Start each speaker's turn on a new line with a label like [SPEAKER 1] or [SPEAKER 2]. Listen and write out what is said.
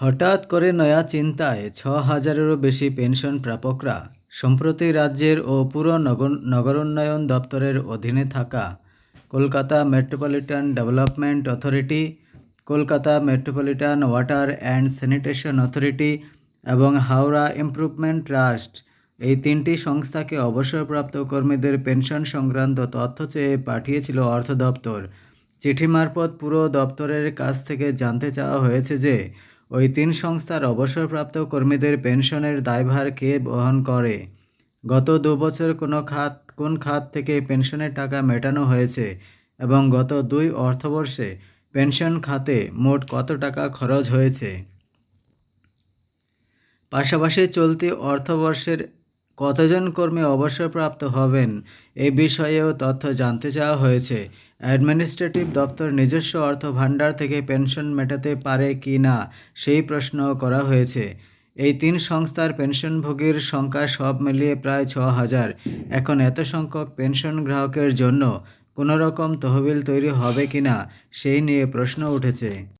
[SPEAKER 1] হঠাৎ করে নয়া চিন্তায় ছ হাজারেরও বেশি পেনশন প্রাপকরা, সম্প্রতি রাজ্যের ও পুর নগর, নগরোন্নয়ন দপ্তরের অধীনে থাকা Kolkata metropolitan development authority, Kolkata metropolitan water and sanitation authority এবং হাওড়া ইমপ্রুভমেন্ট ট্রাস্ট এই তিনটি সংস্থাকে অবসরপ্রাপ্ত কর্মীদের পেনশন সংক্রান্ত তথ্য চেয়ে পাঠিয়েছিল অর্থ দপ্তর চিঠি মারফত পুরো দপ্তরের কাছ থেকে জানতে চাওয়া হয়েছে যে ওই তিন সংস্থার অবসরপ্রাপ্ত কর্মীদের পেনশনের দায়ভার কে বহন করে? গত দু বছর কোনো খাত, কোন খাত থেকে পেনশনের টাকা মেটানো হয়েছে এবং গত দুই অর্থবর্ষে পেনশন খাতে মোট কত টাকা খরচ হয়েছে? পাশাপাশি চলতি অর্থবর্ষের কতজন কর্মী অবসরপ্রাপ্ত হবেন এ বিষয়েও তথ্য জানতে চাওয়া হয়েছে। অ্যাডমিনিস্ট্রেটিভ দপ্তর নিজস্ব অর্থ ভাণ্ডার থেকে পেনশন মেটাতে পারে কি না সেই প্রশ্নও করা হয়েছে। এই তিন সংস্থার পেনশনভোগীর সংখ্যা সব মিলিয়ে প্রায় ছ হাজার। এখন এত সংখ্যক পেনশন গ্রাহকের জন্য কোনো রকম তহবিল তৈরি হবে কি না সেই নিয়ে প্রশ্ন উঠেছে।